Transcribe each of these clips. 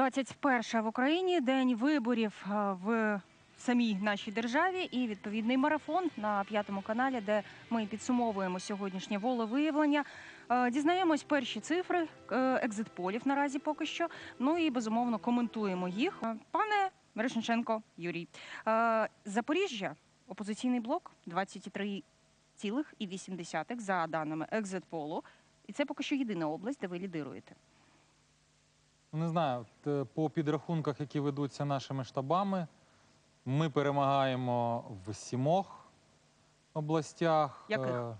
21 в Україні день виборів е, в самій нашій державі і відповідний марафон на п'ятому каналі, де ми підсумовуємо сьогоднішнє волевиявлення. Е, Дізнаємось перші цифри е, екзитполів наразі поки що. Ну і безумовно коментуємо їх. Пане Мирошниченко Юрій, Запоріжжя, опозиційний блок 23,8 за даними екзитполу. І це поки що єдина область, де ви лідируєте. Не знаю, е, по підрахунках, які ведуться нашими штабами, ми перемагаємо в сімох областях, Яких? е,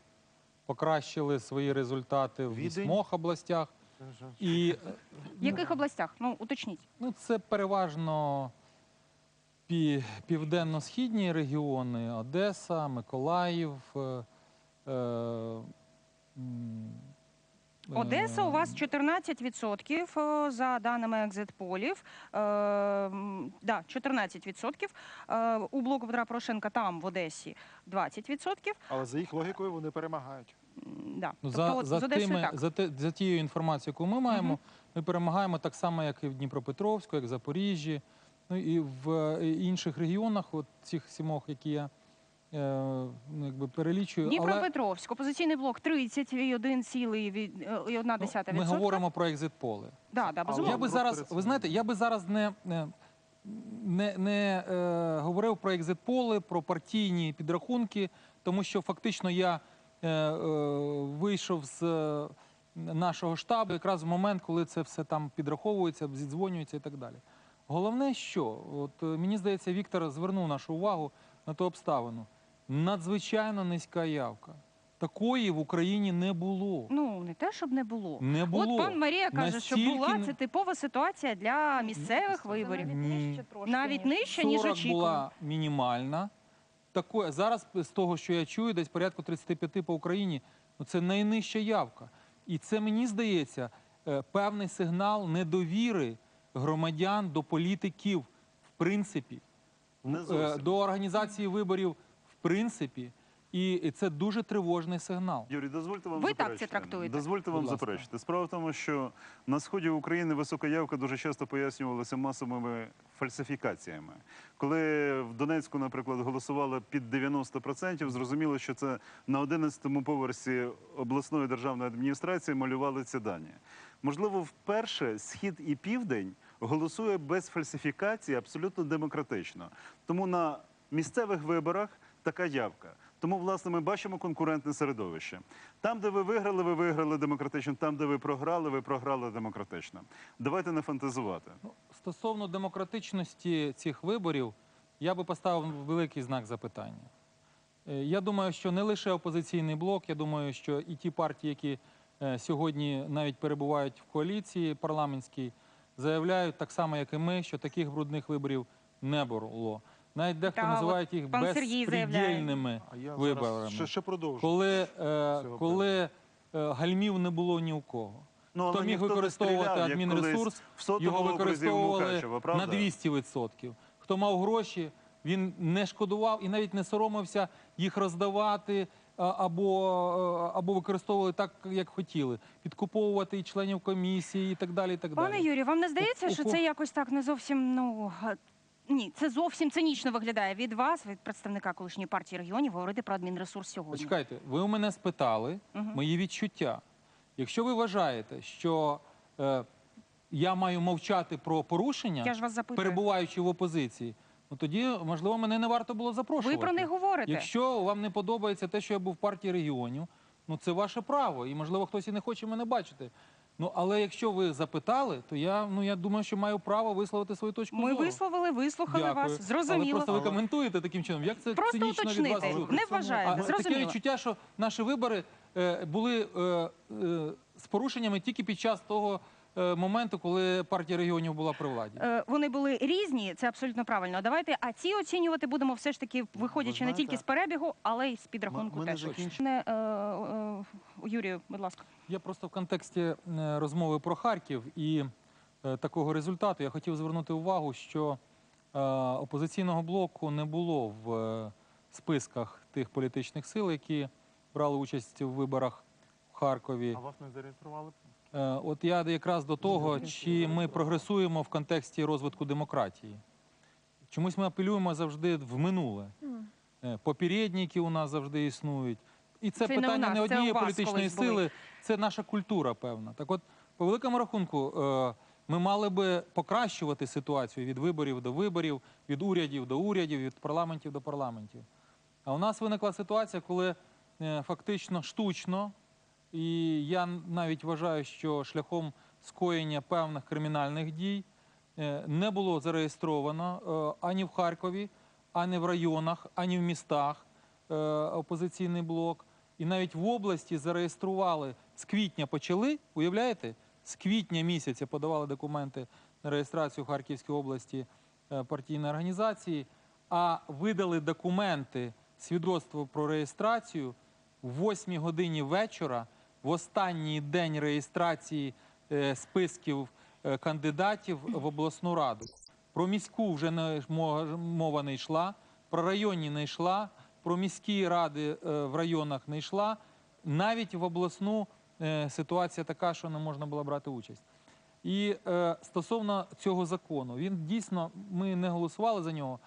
покращили свої результати в вісьмох областях. І е, В яких областях? Ну уточніть. ну, це переважно південно-східні регіони: Одеса, Миколаїв. е, Одеса у вас е, 14% е, за даними екзитполів. Е, да, 14%. Е, у блоку Петра Порошенка там в Одесі 20%. Але за їх логікою вони перемагають. Да. Ну, тобто за, от за, тими, так. за, те, за тією інформацією, яку ми маємо, ми перемагаємо так само, як і в Дніпропетровську, як в Запоріжжі, ну і в е, інших регіонах, от цих сімох, які я якби перелічую. Але Дніпропетровськ, опозиційний блок 31,1%. ну, ми говоримо про екзит-поли. Да, да, безумовно. Я би зараз, ви знаєте, я би зараз не, не, не, е, говорив про екзит-поли, про партійні підрахунки, тому що фактично я е, е, вийшов з е, нашого штабу якраз в момент, коли це все там підраховується, зідзвонюється і так далі. Головне, що от е, мені здається, Віктор звернув нашу увагу на ту обставину. Надзвичайно низька явка. Такої в Україні не було. Ну, не те, щоб не було. Не було. От пан Марія каже, що була це типова ситуація для місцевих виборів. Навіть нижче трошки. Навіть ніж. нижче, ніж 40 очікувано. була мінімальна. Тако, зараз з того, що я чую, десь порядку 35 по Україні, ну це найнижча явка. І це мені здається е, певний сигнал недовіри громадян до політиків, в принципі, Не е, до організації виборів, принципі. І це дуже тривожний сигнал. Юрій, дозвольте вам Ви так це трактуєте? Дозвольте вам заперечити. Справа в тому, що на сході України висока явка дуже часто пояснювалася масовими фальсифікаціями. Коли в Донецьку, наприклад, голосувало під 90%, зрозуміло, що це на 11-му поверсі обласної державної адміністрації малювали ці дані. Можливо, вперше схід і південь голосує без фальсифікації абсолютно демократично. Тому на місцевих виборах така явка. Тому, власне, ми бачимо конкурентне середовище. Там, де ви виграли, ви виграли демократично. Там, де ви програли, ви програли демократично. Давайте не фантазувати. Ну, Стосовно демократичності цих виборів, я би поставив великий знак запитання. Е, Я думаю, що не лише опозиційний блок, я думаю, що і ті партії, які е, сьогодні навіть перебувають в коаліції парламентській, заявляють так само, як і ми, що таких брудних виборів не було. Навіть дехто Та, називають їх пан Сергій безпредельними А я виборами. зараз ще, ще продовжу. коли, е, цього коли е, гальмів не було ні у кого. Ну, Хто міг ніхто не використовувати стріляв, як адмінресурс, в сотому його окрузі використовували правда? на 200%. Хто мав гроші, він не шкодував і навіть не соромився їх роздавати а, або, е, або використовували так, як хотіли, підкуповувати і членів комісії і так далі. І так Пане далі. Юрію, вам не здається, У- у що це якось так не зовсім ну. Ні, це зовсім цинічно виглядає від вас, від представника колишньої партії регіонів, говорити про адмінресурс сьогодні. Почекайте, ви у мене спитали мої відчуття. Якщо ви вважаєте, що е, я маю мовчати про порушення, Я ж вас перебуваючи в опозиції, ну тоді, можливо, мене не варто було запрошувати. Ви про них говорите. Якщо вам не подобається те, що я був в партії регіонів, ну це ваше право, і можливо хтось і не хоче мене бачити. Ну але якщо ви запитали, то я ну я думаю, що маю право висловити свою точку Ми зору. висловили, вислухали Дякую. вас. Але просто ви коментуєте таким чином. Як це Просто цинічно від вас уточнити. звучить? Не вважаєте. А таке відчуття, що наші вибори е, були е, е, з порушеннями тільки під час того моменту, коли партія регіонів була при владі. Е, Вони були різні, це абсолютно правильно. Давайте, а ці оцінювати будемо все ж таки, виходячи не тільки з перебігу, але й з підрахунку теж. Не, е, е, Юрію, будь ласка. Я просто в контексті е, розмови про Харків і е, такого результату я хотів звернути увагу, що е, опозиційного блоку не було в е, списках тих політичних сил, які брали участь в виборах в Харкові. А вас не зареєстрували? Е, От я якраз до того, чи ми прогресуємо в контексті розвитку демократії. Чомусь ми апелюємо завжди в минуле. Е, Попередники у нас завжди існують. І це, Це не питання нас, не однієї політичної колись були. сили, це наша культура, певна. Так от, по великому рахунку, е, ми мали би покращувати ситуацію від виборів до виборів, від урядів до урядів, від парламентів до парламентів. А у нас виникла ситуація, коли фактично штучно, і я навіть вважаю, що шляхом скоєння певних кримінальних дій е, не було зареєстровано е, ані в Харкові, ані в районах, ані в містах е, опозиційний блок. І навіть в області зареєстрували з квітня почали, уявляєте? З квітня місяця подавали документи на реєстрацію в Харківській області партійної організації, а видали документи свідоцтво про реєстрацію в 8 годині вечора, в останній день реєстрації е, списків е, кандидатів в обласну раду. Про міську вже не мова не йшла, про районні не йшла, про міські ради е, в районах не йшла. Навіть в обласну ситуація така, що не можна було брати участь. І стосовно цього закону, він дійсно ми не голосували за нього,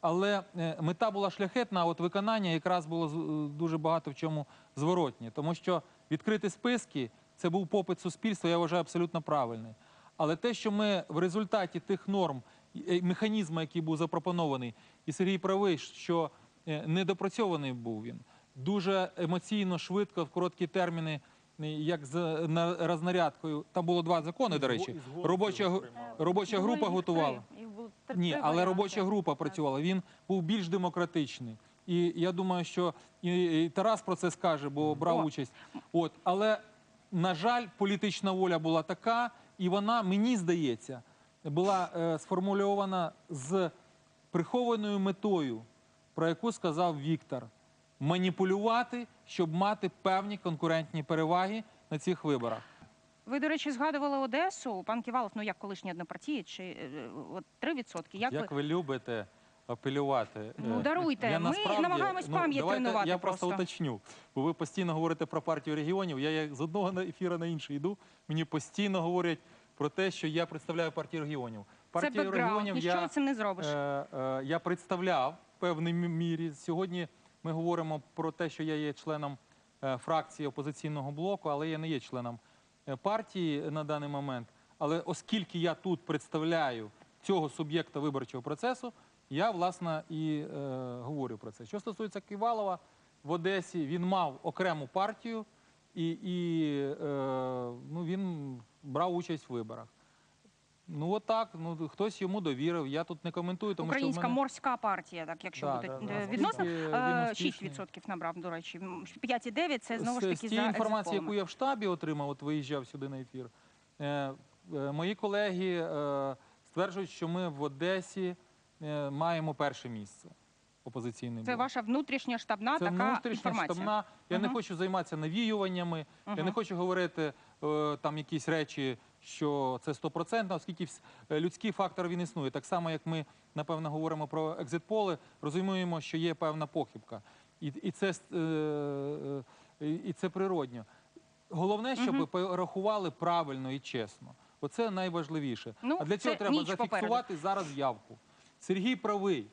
але мета була шляхетна, а от виконання якраз було дуже багато в чому зворотнє. Тому що відкрити списки це був попит суспільства, я вважаю абсолютно правильний. Але те, що ми в результаті тих норм, е, механізму, який був запропонований, і Сергій правий, що е, недопрацьований був він, дуже емоційно, швидко, в короткі терміни, е, як з на- рознарядкою. Там було два закони, до речі. Робоча, робоча група готувала. Ні, але робоча група працювала. Він був більш демократичний. І я думаю, що і, і Тарас про це скаже, бо брав О. участь. От, але на жаль, політична воля була така, і вона, мені здається, була е, сформульована з прихованою метою, про яку сказав Віктор: маніпулювати, щоб мати певні конкурентні переваги на цих виборах. Ви, до речі, згадували Одесу. Пан Ківалов, ну як колишній однопартієць, чи е, от 3%. Як, Як ви... ви любите апелювати? Ну, Е, давайте. Ми намагаємось пам'ять давайте тренувати Я просто уточню, бо ви постійно говорите про партію регіонів. Я як з одного на ефіру на інший йду. Мені постійно говорять про те, що я представляю партію регіонів. Це Партію бекграунд, регіонів нічого я, цим не зробиш. е, е, я представляв в певній мірі. Сьогодні ми говоримо про те, що я є членом е, фракції опозиційного блоку, але я не є членом е, партії на даний момент. Але оскільки я тут представляю цього суб'єкта виборчого процесу, я власне і е, говорю про це. Що стосується Ківалова в Одесі, він мав окрему партію і, і е, ну, він брав участь в виборах. Ну отак, ну хтось йому довірив. Я тут не коментую, тому Українська що в мене... морська партія, так якщо Да, бути да, е, да. відносно. Е, успішний. 6% набрав, до речі. М, 5,9 це знову ж таки з тієї інформації, яку я в штабі отримав, от виїжджав сюди на ефір. Е, е, мої колеги е, стверджують, що ми в Одесі е, маємо перше місце. Опозиційний Це блок. ваша внутрішня штабна Це така внутрішня інформація. штабна. Я не хочу займатися навіюваннями. Я не Мгм. хочу говорити е, там якісь речі, що це стопроцентно, оскільки вс- е, людський фактор він існує. Так само, як ми напевно говоримо про екзитполи, розуміємо, що є певна похибка, і, і це е, е, і це природньо. Головне, щоб Мгм. порахували правильно і чесно. Оце найважливіше. Ну, а для цього це треба ніч зафіксувати зараз явку. Сергій правий.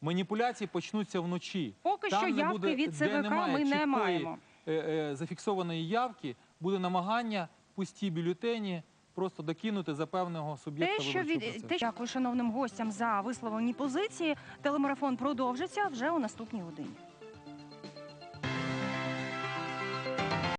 Маніпуляції почнуться вночі. Поки Там що не явки буде- від де ЦВК немає ми не чіткої, маємо. е, е, зафіксованої явки, буде намагання пусті бюлетені просто докинути за певного суб'єкта Те, що виборчого від процесу. що- дякую шановним гостям за висловлені позиції. Телемарафон продовжиться вже у наступній годині.